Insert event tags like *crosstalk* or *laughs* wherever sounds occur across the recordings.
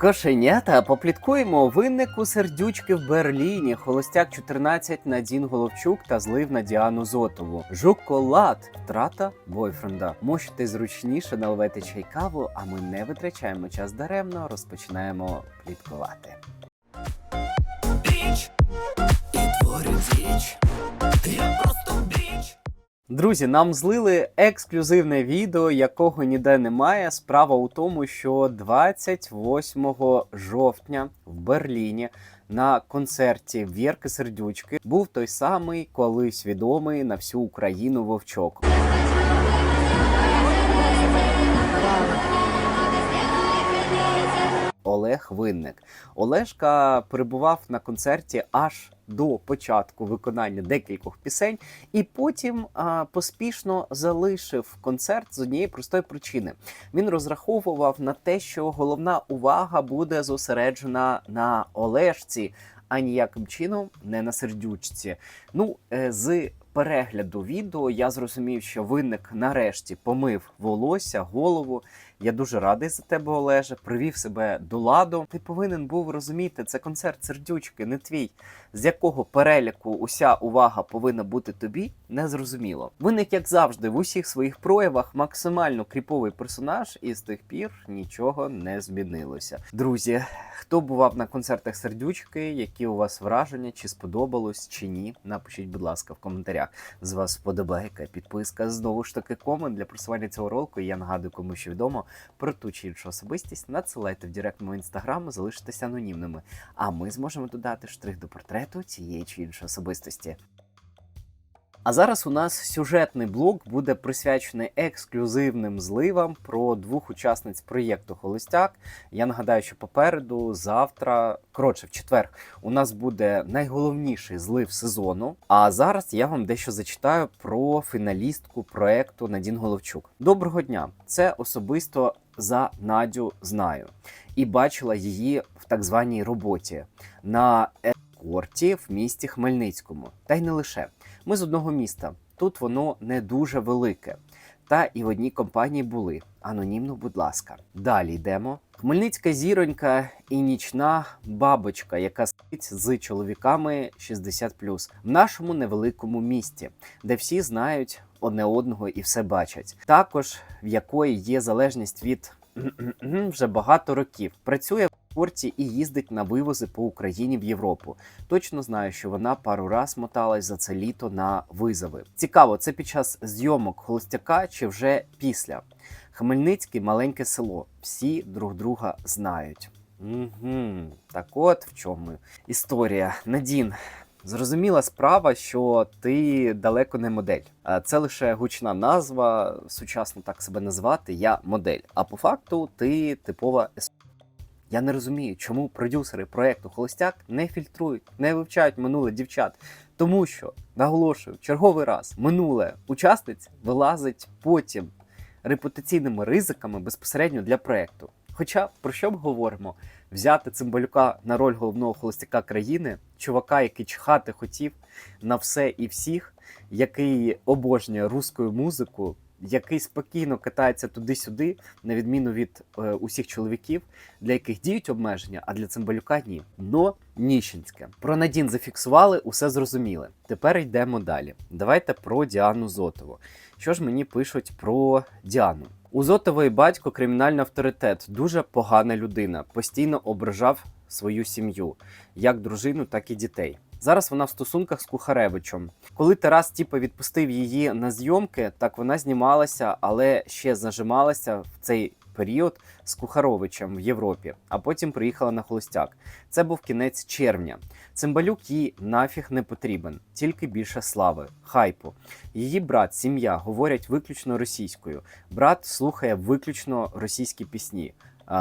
Кошенята попліткуємо виннику сердючки в Берліні, холостяк 14 Надін Головчук та злив на Діану Зотову. Жуколад, втрата бойфренда. Можете зручніше наливати чай каву, а ми не витрачаємо час даремно, розпочинаємо пліткувати. Біч і творю діч. Я просто біч. Друзі, нам злили ексклюзивне відео, якого ніде немає. Справа у тому, що 28 жовтня в Берліні на концерті Вірки Сердючки був той самий колись відомий на всю Україну вовчок. Винник. Олешка перебував на концерті аж до початку виконання декількох пісень, і потім а, поспішно залишив концерт з однієї простої причини. Він розраховував на те, що головна увага буде зосереджена на Олешці, а ніяким чином не на сердючці. Ну, е, з перегляду відео я зрозумів, що винник нарешті помив волосся, голову. Я дуже радий за тебе, Олеже. Привів себе до ладу. Ти повинен був розуміти, це концерт сердючки, не твій. З якого переліку уся увага повинна бути тобі, не зрозуміло. Винник, як завжди, в усіх своїх проявах максимально кріповий персонаж, і з тих пір нічого не змінилося. Друзі, хто бував на концертах сердючки, які у вас враження, чи сподобалось, чи ні, напишіть, будь ласка, в коментарях. З вас вподобайка, підписка, знову ж таки комент для просування цього ролику. Я нагадую, кому що відомо про ту чи іншу особистість. Надсилайте в директ мого інстаграму, залишитеся анонімними. А ми зможемо додати штрих до портрету цієї чи іншої особистості. А зараз у нас сюжетний блок буде присвячений ексклюзивним зливам про двох учасниць проєкту Холостяк. Я нагадаю, що попереду завтра, коротше, в четвер, у нас буде найголовніший злив сезону. А зараз я вам дещо зачитаю про фіналістку проекту Надін Головчук. Доброго дня! Це особисто за Надю знаю і бачила її в так званій роботі на ескорті в місті Хмельницькому. Та й не лише. Ми з одного міста. Тут воно не дуже велике. Та і в одній компанії були. Анонімно, будь ласка. Далі йдемо. Хмельницька зіронька і нічна бабочка, яка спить з чоловіками 60+, в нашому невеликому місті, де всі знають одне одного і все бачать. Також в якої є залежність від *clears throat* вже багато років. Працює в спорті і їздить на вивози по Україні в Європу. Точно знаю, що вона пару раз моталась за це літо на визови. Цікаво, це під час зйомок холостяка чи вже після. Хмельницький маленьке село. Всі друг друга знають. Угу. Так от в чому історія. Надін. Зрозуміла справа, що ти далеко не модель. Це лише гучна назва, сучасно так себе назвати. Я модель. А по факту ти типова ес. Я не розумію, чому продюсери проекту Холостяк не фільтрують, не вивчають минуле дівчат. Тому що наголошую, черговий раз минуле учасниць вилазить потім репутаційними ризиками безпосередньо для проекту. Хоча про що ми говоримо? Взяти цимбалюка на роль головного холостяка країни, чувака, який чхати хотів на все і всіх, який обожнює руську музику, який спокійно катається туди-сюди, на відміну від е, усіх чоловіків, для яких діють обмеження, а для цимбалюка ні. Но Ніщенське. Про Надін зафіксували, усе зрозуміли. Тепер йдемо далі. Давайте про Діану Зотову. Що ж мені пишуть про Діану? У Зотової батько кримінальний авторитет, дуже погана людина, постійно ображав свою сім'ю, як дружину, так і дітей. Зараз вона в стосунках з Кухаревичем. Коли Тарас тіпа відпустив її на зйомки, так вона знімалася, але ще зажималася в цей період з Кухаровичем в Європі, а потім приїхала на холостяк. Це був кінець червня. Цимбалюк їй нафіг не потрібен, тільки більше слави, хайпу. Її брат, сім'я говорять виключно російською. Брат слухає виключно російські пісні.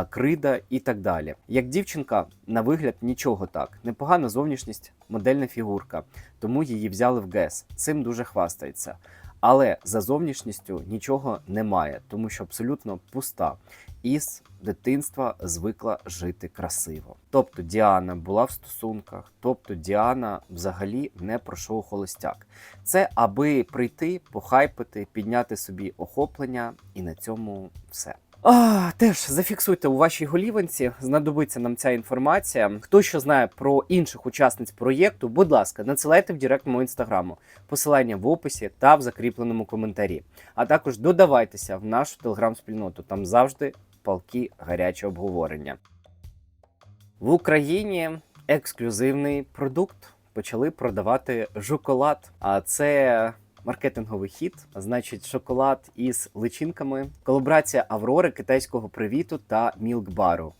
Крида і так далі. Як дівчинка, на вигляд нічого так. Непогана зовнішність, модельна фігурка, тому її взяли в ГЕС. Цим дуже хвастається. Але за зовнішністю нічого немає, тому що абсолютно пуста. І з дитинства звикла жити красиво. Тобто Діана була в стосунках, тобто Діана взагалі не про шоу холостяк. Це аби прийти, похайпити, підняти собі охоплення, і на цьому все. А, теж зафіксуйте у вашій голіванці, знадобиться нам ця інформація. Хто що знає про інших учасниць проєкту, будь ласка, надсилайте в директ мого інстаграму. Посилання в описі та в закріпленому коментарі. А також додавайтеся в нашу телеграм-спільноту. Там завжди палки гарячі обговорення. В Україні ексклюзивний продукт почали продавати жоколад. А це маркетинговий хід, значить, шоколад із личинками, колаборація Аврори, китайського привіту та Мілкбару.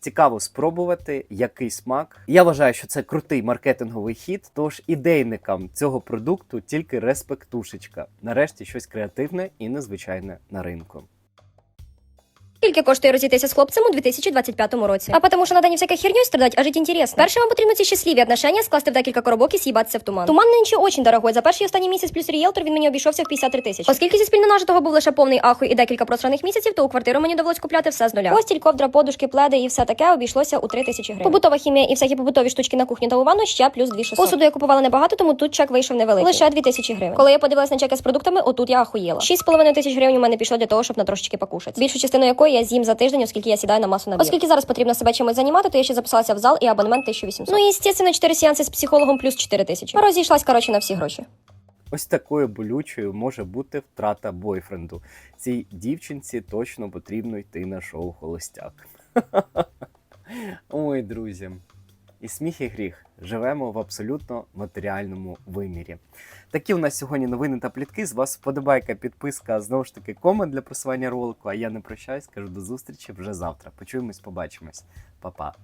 Цікаво спробувати, який смак. Я вважаю, що це крутий маркетинговий хід. Тож ідейникам цього продукту тільки респектушечка. Нарешті щось креативне і незвичайне на ринку. Скільки коштує розійтися з хлопцем у 2025 році? А потому що надо не всяка херню страдать, а жить інтересно. Перше вам потрібно ці щасливі отношення скласти в декілька коробок і з'їбатися в туман. Туман нинче очень дорогой. За перший останній місяць плюс ріелтор він мені обійшовся в 53 тисячі. Оскільки зі спільно нажитого був лише повний ахуй і декілька просраних місяців, то у квартиру мені довелось купляти все з нуля. Постіль, ковдра, подушки, пледи і все таке обійшлося у 3 тисячі гривень. Побутова хімія і всякі побутові штучки на кухню та у ванну ще плюс 2 600. Посуду я купувала небагато, тому тут чек вийшов невеликий. Лише 2 тисячі гривень. Коли я подивилась на чеки з продуктами, отут я ахуєла. 6,5 тисяч гривень у мене пішло для того, щоб на трошечки покушати. Більшу частину якої я з'їм за тиждень, оскільки я сідаю на масу набір. Оскільки зараз потрібно себе чимось займати, то я ще записалася в зал і абонемент 1800. Ну і, естественно, 4 сеанси з психологом плюс 4 тисячі. Розійшлась, коротше, на всі гроші. Ось такою болючою може бути втрата бойфренду. Цій дівчинці точно потрібно йти на шоу Холостяк. *laughs* Ой, друзі. І сміх, і гріх. Живемо в абсолютно матеріальному вимірі. Такі у нас сьогодні новини та плітки. З вас вподобайка, підписка, знову ж таки, комент для просування ролику. А я не прощаюсь, кажу до зустрічі вже завтра. Почуємось, побачимось. Па-па.